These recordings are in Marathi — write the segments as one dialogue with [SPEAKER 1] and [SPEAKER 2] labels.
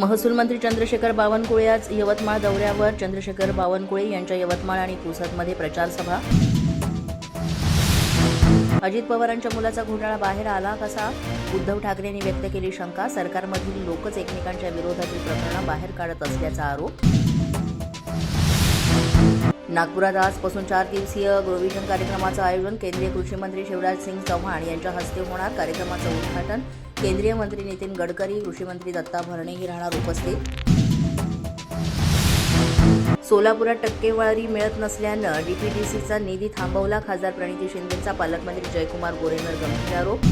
[SPEAKER 1] महसूल मंत्री चंद्रशेखर बावनकुळे आज यवतमाळ दौऱ्यावर. चंद्रशेखर बावनकुळे यांच्या यवतमाळ आणि पुसदमध्ये प्रचार सभा अजित पवारांच्या मुलाचा घोटाळा बाहेर आला कसा? उद्धव ठाकरेंनी व्यक्त केली शंका. सरकारमधील लोकच एकमेकांच्या विरोधातील प्रकरणं बाहेर काढत असल्याचा आरोप. नागपुरात आजपासून चार दिवसीय ग्रोविजन कार्यक्रमाचं आयोजन केंद्रीय कृषी मंत्री शिवराज सिंग चौहान यांच्या हस्ते होणार. कार्यक्रमाचं उद्घाटन केंद्रीय मंत्री नितीन गडकरी कृषी मंत्री दत्ता भरणेही राहणार उपस्थित. सोलापुरात टक्केवारी मिळत नसल्यानं डीपीडीसीचा निधी थांबवला. खासदार प्रणिती शिंदेचा पालकमंत्री जयकुमार गोरेंवर गंभीर आरोप.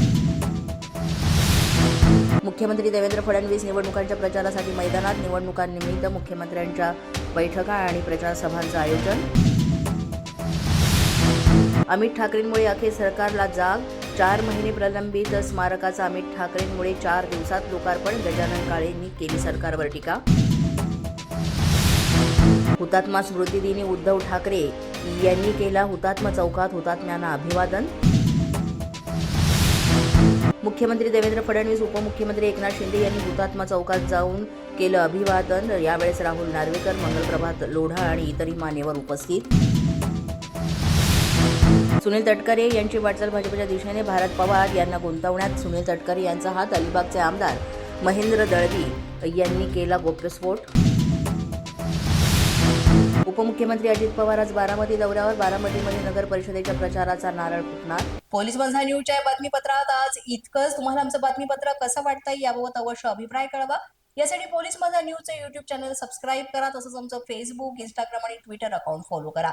[SPEAKER 1] मुख्यमंत्री देवेंद्र फडणवीस निवडणुकांच्या प्रचारासाठी मैदानात. निवडणुकांनिमित्त मुख्यमंत्र्यांच्या बैठका आणि प्रचार सभांचं आयोजन. अमित ठाकरेंमुळे अखेर सरकारला जाग. चार महिने प्रलंबित स्मारकाचं अमित ठाकरेंमुळे चार दिवसात लोकार्पण गजानन काळेंनी केली सरकारवर टीका. हुतात्मा स्मृतिदिनी उद्धव ठाकरे यांनी केला हुतात्मा चौकात हुतात्म्यांना अभिवादन. मुख्यमंत्री देवेंद्र फडणवीस उपमुख्यमंत्री एकनाथ शिंदे यांनी हुतात्मा चौकात जाऊन केलं अभिवादन. यावेळेस राहुल नार्वेकर मंगलप्रभात लोढा आणि इतरही मान्यवर उपस्थित. सुनील तटकरे यांची वाटचाल भाजपच्या दिशेने भारत पवार यांना गुंतवण्यात सुनील तटकरे यांचा हात अलिबागचे आमदार महेंद्र दळवी यांनी केला गोप्यस्फोट. उपमुख्यमंत्री अजित पवार आज बारामती दौऱ्यावर. बारामतीमध्ये नगर परिषदेच्या प्रचाराचा नारळ फुटणार.
[SPEAKER 2] पोलीस बंधा न्यूजच्या या बातमीपत्रात आज इतकंच. तुम्हाला आमचं बातमीपत्र कसं वाटतं याबाबत अवश्य अभिप्राय कळवा. यासाठी पोलीस माझा न्यूजचं युट्यूब चॅनल सबस्क्राईब करा. तसंच आमचं फेसबुक इंस्टाग्राम आणि ट्विटर अकाउंट फॉलो करा.